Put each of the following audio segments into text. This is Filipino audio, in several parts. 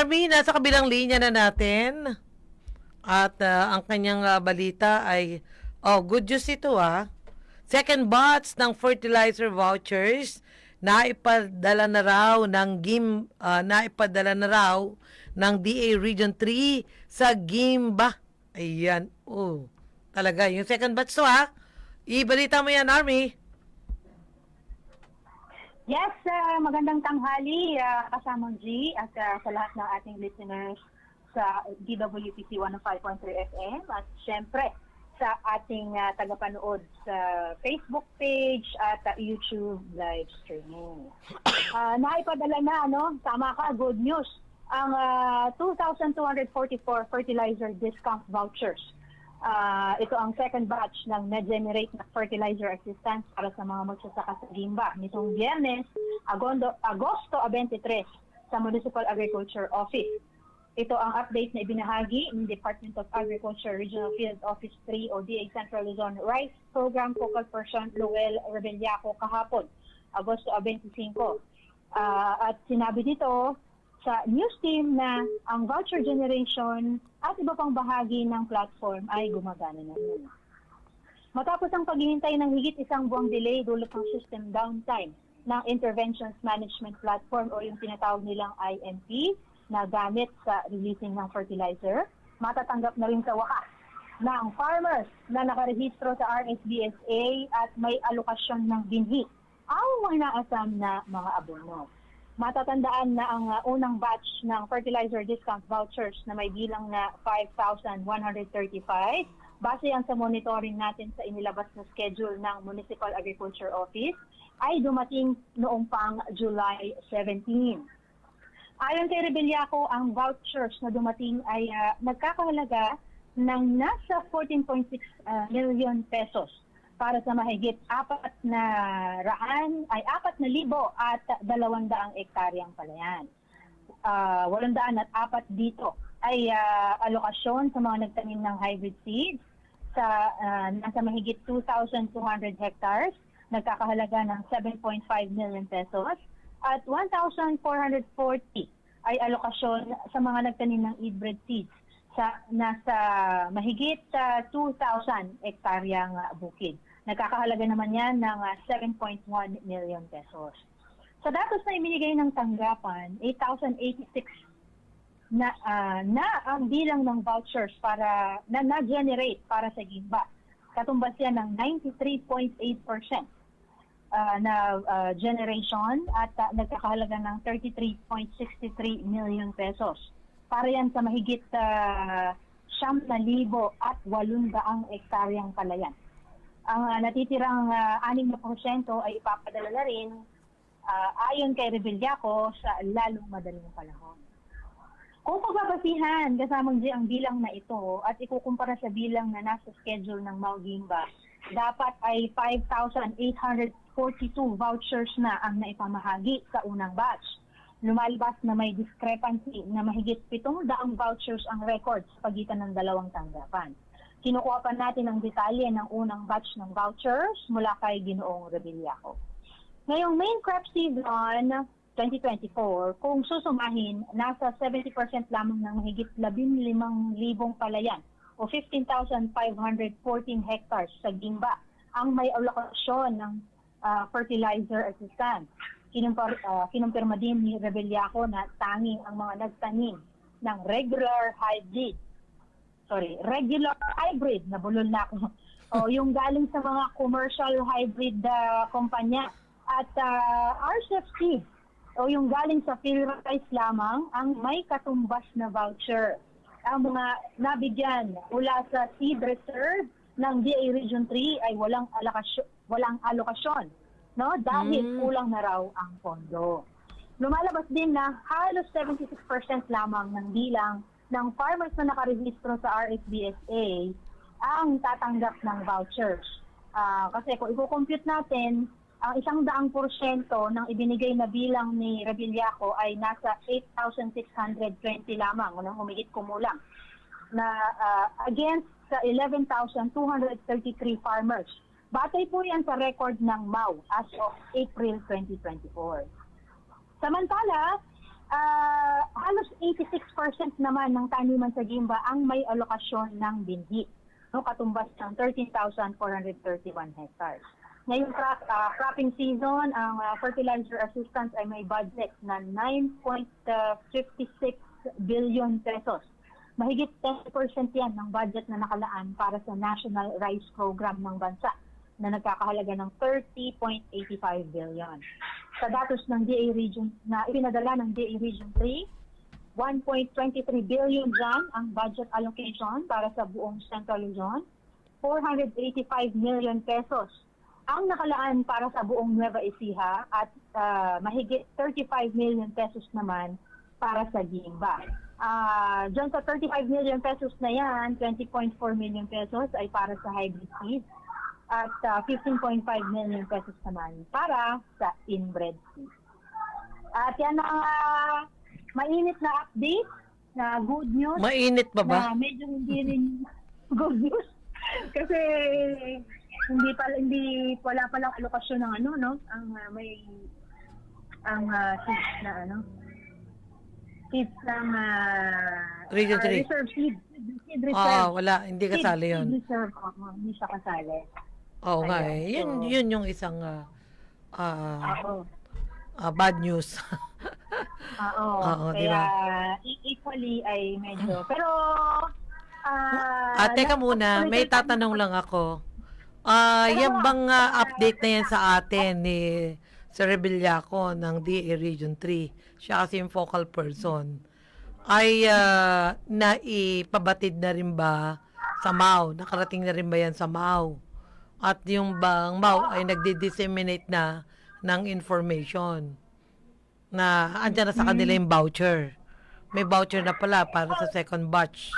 Army, nasa kabilang linya na natin. At ah, ang kanyang ah, balita ay, oh, good news ito ah. Second batch ng fertilizer vouchers na ipadala na raw ng GIM, ah, na ipadala na raw ng DA Region 3 sa GIMBA. Ayan, oh. Talaga, yung second batch to ah. Ibalita mo yan, Army. Yes, ah, magandang tanghali uh, kasamang G at ah, sa lahat ng ating listeners sa DWPC 105.3 FM at syempre sa ating ah, tagapanood sa Facebook page at ah, YouTube live streaming. Ah, naipadala na, ano? Tama ka, good news. Ang ah, 2,244 fertilizer discount vouchers Ah, ito ang second batch ng na-generate na fertilizer assistance para sa mga magsasaka sa Gimba nitong Biyernes, Agondo, Agosto 23 sa Municipal Agriculture Office. Ito ang update na ibinahagi ng Department of Agriculture Regional Field Office 3 o DA Central Luzon Rice Program Focal Person Luel Rebeliaco kahapon, Agosto 25. Ah, at sinabi dito sa news team na ang voucher generation at iba pang bahagi ng platform ay gumagana na rin. Matapos ang paghihintay ng higit isang buwang delay dulot ng system downtime ng Interventions Management Platform o yung tinatawag nilang IMP na gamit sa releasing ng fertilizer, matatanggap na rin sa wakas ng farmers na nakarehistro sa RSBSA at may alokasyon ng binhi ang mga naasam na mga abono. Matatandaan na ang uh, unang batch ng fertilizer discount vouchers na may bilang na 5,135 base yan sa monitoring natin sa inilabas na schedule ng Municipal Agriculture Office ay dumating noong pang July 17. Ayon kay Rebeliaco, ang vouchers na dumating ay uh, nagkakahalaga ng nasa 14.6 uh, million pesos para sa mahigit apat na raan ay apat na libo at dalawang daang ektaryang palayan. Uh, walandaan at apat dito ay uh, alokasyon sa mga nagtanim ng hybrid seeds sa uh, nasa mahigit 2,200 hectares, nagkakahalaga ng 7.5 million pesos at 1,440 ay alokasyon sa mga nagtanim ng hybrid seeds sa nasa mahigit uh, 2,000 ektaryang bukid. Nagkakahalaga naman yan ng uh, 7.1 million pesos. Sa datos na ibinigay ng tanggapan, 8,086 na ah, na ang bilang ng vouchers para na na-generate para sa Gimba. Katumbas yan ng 93.8% ah, na ah, generation at ah, nagkakahalaga ng 33.63 million pesos. Para yan sa mahigit uh, siyam na libo at walundaang ektaryang palayan. Ang ah, natitirang uh, 6% ay ipapadala na rin ah, ayon kay Rebellaco sa lalong madaling panahon. Kung pagbabasihan kasamang ang bilang na ito at ikukumpara sa bilang na nasa schedule ng Maugimba, dapat ay 5,842 vouchers na ang naipamahagi sa unang batch. Lumalabas na may discrepancy na mahigit 700 vouchers ang record sa pagitan ng dalawang tanggapan. Kinukuha pa natin ang detalye ng unang batch ng vouchers mula kay Ginoong Rebellaco. Ngayong main crop season 2024, kung susumahin, nasa 70% lamang ng mahigit 15,000 palayan o 15,514 hectares sa Gimba ang may alokasyon ng ah, fertilizer assistance. Kinumpar, ah, kinumpirma din ni Rebellaco na tanging ang mga nagtanim ng regular hybrid sorry, regular hybrid, nabulol na ako. o yung galing sa mga commercial hybrid uh, kumpanya at uh, seed o yung galing sa Philrice lamang ang may katumbas na voucher. Ang mga nabigyan mula sa seed reserve ng DA Region 3 ay walang alokasyon, walang alokasyon no dahil Mm. kulang na raw ang pondo. Lumalabas din na halos 76% lamang ng bilang ng farmers na nakarehistro sa RSBSA ang tatanggap ng vouchers. Ah, kasi kung i-compute natin, ang isang daang porsyento ng ibinigay na bilang ni Rebellaco ay nasa 8,620 lamang, unang humigit kumulang, na ah, against sa 11,233 farmers. Batay po yan sa record ng MAU as of April 2024. Samantala, 86% naman ng taniman sa Gimba ang may alokasyon ng binhi. No, katumbas ng 13,431 hectares. Ngayong crop, ah, cropping season, ang ah, fertilizer assistance ay may budget na 9.56 billion pesos. Mahigit 10% yan ng budget na nakalaan para sa National Rice Program ng bansa na nagkakahalaga ng 30.85 billion. Sa datos ng DA Region na ipinadala ng DA Region 3, 1.23 billion dyan ang budget allocation para sa buong Central Luzon, 485 million pesos ang nakalaan para sa buong Nueva Ecija at ah, mahigit 35 million pesos naman para sa Gimba. Ah, Diyan sa 35 million pesos na yan, 20.4 million pesos ay para sa hybrid seeds at ah, 15.5 million pesos naman para sa inbred seeds. At yan ang ah, mainit na update na good news Mainit pa ba? na medyo hindi rin good news kasi hindi pa hindi wala pa lang alokasyon ng ano no ang ah, may ang uh, seeds na ano seeds ng ah, Region ah, three. reserve seed seed reserve Ah, wala. Hindi Seed- kasali seed yun. reserve oo, hindi siya kasali Oo nga Ayan, eh. Yun, so- yun yung isang ah, ah, oo ah, bad news. Oo, Oo, di kaya ba? e- equally ay medyo pero ah Ah, teka muna, may tatanong lang ako. Ah, yan bang ah, update na yan sa atin ni Sir Rebellaco ng DA Region 3? Siya kasi yung focal person. Ay ah, naipabatid na rin ba sa MAU? Nakarating na rin ba yan sa MAU? At yung bang MAU ay nagdi-disseminate na ng information na andyan na sa kanila yung voucher. May voucher na pala para sa second batch.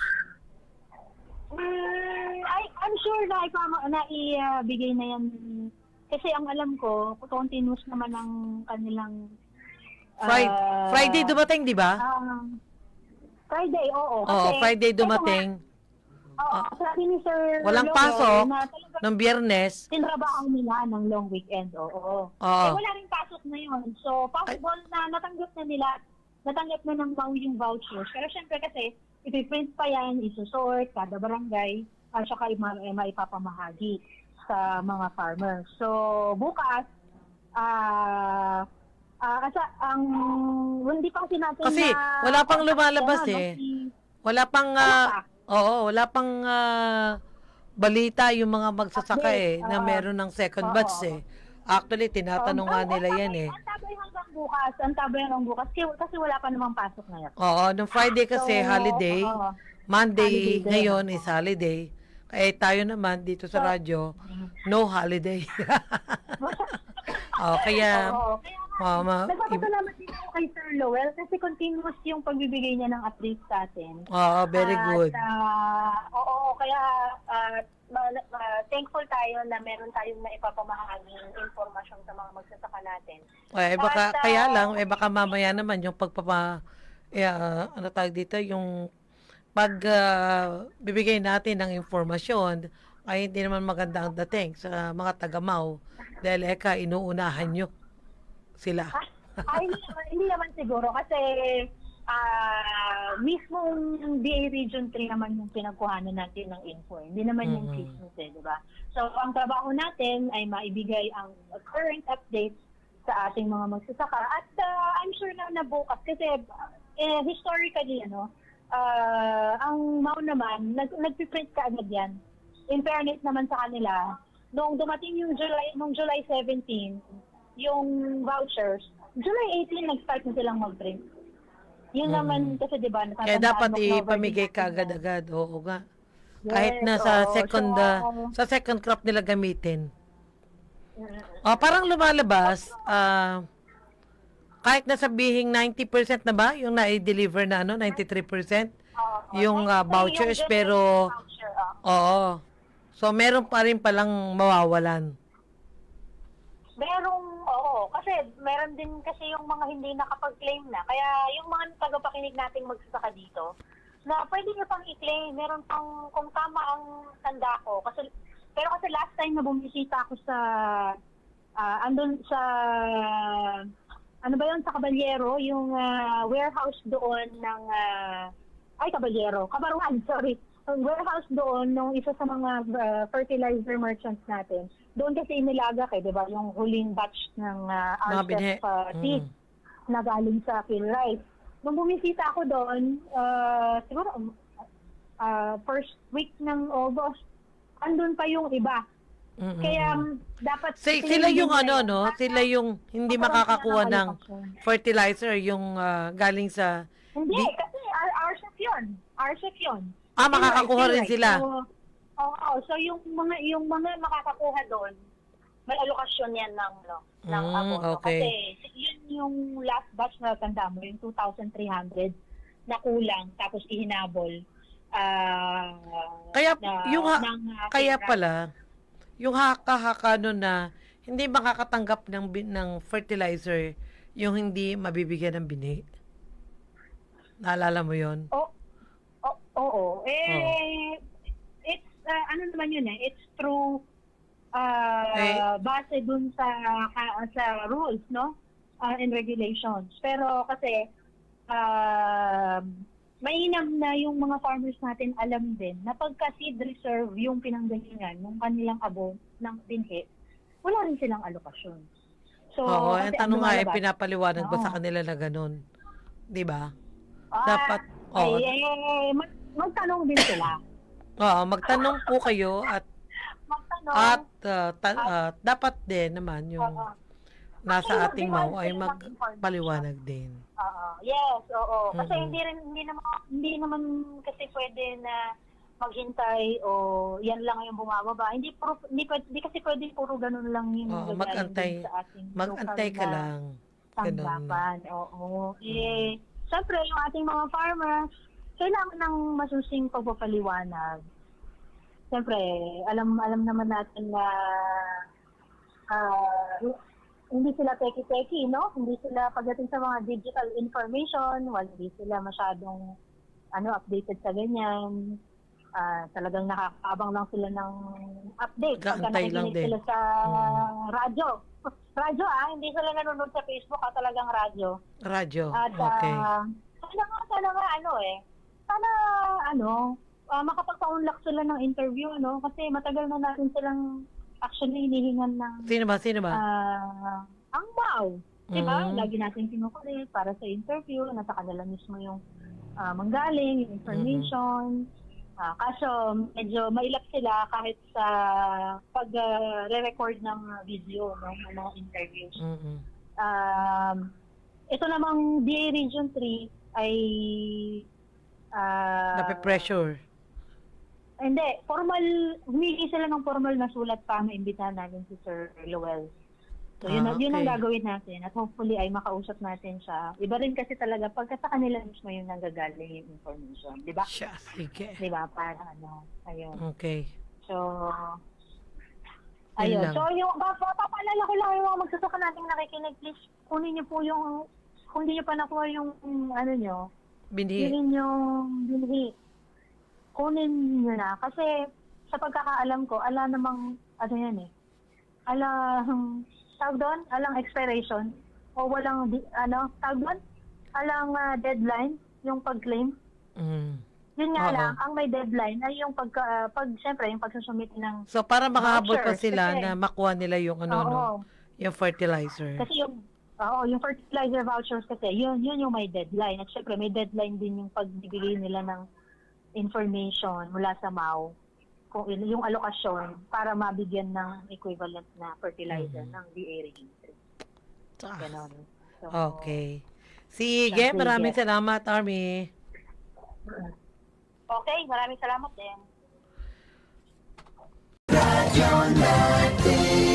Mm, I, I'm sure na, ipama, na ibigay na yan. Kasi ang alam ko, continuous naman ang kanilang... Friday, ah, Friday dumating, di ba? ah, Friday, oo. Oo, Friday dumating. Oo, sabi ni Sir Walang Lowell pasok Na talaga ng biyernes. tinrabaho nila ng long weekend, oo. Oo. Eh, wala rin pasok na yun. So, possible na natanggap na nila, natanggap na ng MAU yung vouchers. Pero syempre kasi, ipiprint pa yan, isusort, kada barangay, at saka ima- eh, maipapamahagi sa mga farmers. So, bukas, ah, ah, asa, ang, hindi pa kasi natin Kasi na- wala pang lumalabas ano, eh. si- Wala pang, Wala ah. Oo, wala pang ah, balita yung mga magsasaka eh, Update, na oo. meron ng second Oo. batch eh. Actually, tinatanong nga nila yan eh. Ang tabay hanggang bukas, ang tabay hanggang bukas, kasi, kasi wala pa namang pasok ngayon. Oo, nung Friday kasi So, holiday, oo. Monday Holiday din. ngayon is holiday. Kaya tayo naman dito sa radyo, no holiday. oh, kaya, Oo, kaya nga, mama, nagpapasalamat kay Sir Lowell kasi continuous yung pagbibigay niya ng updates sa atin. Oo, very At, good. ah, oo, kaya ah, ma- ma- thankful tayo na meron tayong naipapamahaging informasyon sa mga magsasaka natin. Eh, baka, At, ah, kaya lang, eh, baka mamaya naman yung pagpapa, eh, ah, ano tawag dito, yung pag ah, bibigay natin ng informasyon, ay hindi naman maganda ang dating sa mga taga-Mau. Dahil eka, inuunahan nyo sila. Ay, hindi naman, hindi naman siguro kasi ah mismong DA Region 3 naman yung pinagkuhanan natin ng info. eh. Hindi naman yung Mhm. eh, di ba? So, ang trabaho natin ay maibigay ang current updates sa ating mga magsasaka. At ah, I'm sure na nabukas kasi eh, historically, ano, ah, ang MAU naman, nag, nagpiprint ka agad yan. In fairness naman sa kanila, nung dumating yung July, nung July 17, yung vouchers, July 18 nag-start na silang mag-print. Yun Mm. naman kasi 'di ba Kaya natatandaan dapat mo, October ipamigay ka agad-agad. Oo nga. Yes, Kahit na sa oo. second So, ah, sa second crop nila gamitin. mm, Oh, parang lumalabas ah kahit na sabihing 90% na ba yung na-deliver na ano, 93%? oo. Yung ah, vouchers yung pero voucher, oo. oo. So meron pa rin palang mawawalan. Kasi meron din kasi yung mga hindi nakapag-claim na. Kaya yung mga tagapakinig nating magsasaka dito, na pwede nyo pang i-claim. Meron pang, kung tama ang tanda ko. Kasi, pero kasi last time na bumisita ako sa, ah andun sa ano ba yun sa Caballero, yung ah, warehouse doon ng, ah, ay Caballero, Kabarwan, sorry. Ang warehouse doon nung isa sa mga ah, fertilizer merchants natin. Doon kasi inilagak eh, di ba? Yung huling batch ng uh, binhi. uh, seeds Mm. na galing sa Philright. Nung bumisita ako doon, ah, siguro um, ah, first week ng August, andun pa yung iba. Mm-mm. Kaya um, dapat... Si- sila yung ano, no? Sila yung hindi makakakuha ng fertilizer, yung ah, galing sa... Hindi, Di- kasi R- RCEP yun. RCEP yun. Ah, makakakuha rin sila. Oo, so yung mga yung mga makakakuha doon, may alokasyon yan ng ano, ng Mm, abono. okay. Kasi yun yung last batch na tanda mo, yung 2,300 na kulang tapos ihinabol. ah Kaya na- yung ha- ng, ah, Kaya pala, yung haka-haka nun na hindi makakatanggap ng, ng fertilizer, yung hindi mabibigyan ng bini. Naalala mo yon O- o- oo. Eh, it's, ah, ano naman yun eh, it's through, ah, Eh. base dun sa, sa rules, no? Ah, and regulations. Pero kasi, ah, mainam na yung mga farmers natin alam din na pagka seed reserve yung pinanggalingan ng kanilang abo ng binhi, wala rin silang alokasyon. So, Oo, ang tanong nga eh, pinapaliwanag ba sa kanila na ganun? Di ba? Ah, Dapat, oo. Ay, eh, mag- magtanong din sila. Oo, magtanong po kayo at Magtanong. at ah, ta- ah, dapat din naman yung Oo. nasa ating mau ay magpaliwanag din. Oo. Yes, oo. Kasi Mm-mm. hindi rin hindi naman hindi naman kasi pwede na maghintay o yan lang yung bumababa. Hindi puro, hindi, pwede, hindi kasi pwede puro ganun lang yung Oo, gagaling mag-antay. din sa ating Mag-antay local ka na lang. Ganun. tanggapan. Oo. Eh, syempre, yung ating mga farmers, kailangan ng masusing pagpapaliwanag. Syempre, alam alam naman natin na ah, hindi sila teki-teki, no? Hindi sila pagdating sa mga digital information, wala hindi sila masyadong ano updated sa ganyan. Ah, talagang nakakaabang lang sila ng update. Kaantay lang din. sila sa Mm. radyo. Radyo ah, hindi sila nanonood sa Facebook ah, talagang radyo. Radyo. At Okay. ah, sana nga, sana nga ano eh, sana ano, ah, makapagpa-unlock sila ng interview, no? Kasi matagal na natin silang actually hinihingan ng Sino ba? Sino ba? ah, ang wow. Diba? Mm. Lagi natin kinukulit para sa interview, nasa kanila mismo yung ah, manggaling, yung information. Ah, kaso medyo mailap sila kahit sa pag-re-record ng video no, ng mga interviews. Mm-mm. Um, ito namang DA Region 3 ay ah, Nape-pressure. hindi, formal, humingi sila ng formal na sulat pa na imbitahan namin si Sir Lowell. So, yun, Ah, yun ang okay. gagawin natin. At hopefully ay makausap natin siya. Iba rin kasi talaga pagka sa kanila mismo yung nanggagaling yung information. Di ba? Siya, sige. Di ba? Para ano, ayun. Okay. So, Yun ayun. lang. So, yung, pa- pa- papaalala ko lang yung mga magsusuka nating nakikinig, please, kunin niyo po yung, kung hindi niyo pa nakuha yung, ano niyo, Binhi. kunin yung binhi. Kunin niyo na. Kasi, sa pagkakaalam ko, ala namang, ano yan eh, alang, tawag doon, alang expiration, o walang, di- ano, tawag doon, alang ah, deadline, yung pag-claim. Mm. Yun nga Oo. lang, ang may deadline ay yung pagka, ah, pag, syempre, yung pagsusumit ng, So, para makahabol pa Vouchers, sila kasi- na makuha nila yung ano, oo, no, yung fertilizer. kasi yung, oo, yung fertilizer vouchers kasi, yun, yun yung may deadline. At syempre, may deadline din yung pagbibigay nila ng information mula sa MAU kung il- yung alokasyon para mabigyan ng equivalent na fertilizer Mhm. ng DA Region 3. Ah, Ganon. So, Okay. Sige, Sige. maraming salamat, Army. Okay, maraming salamat din. Radyo natin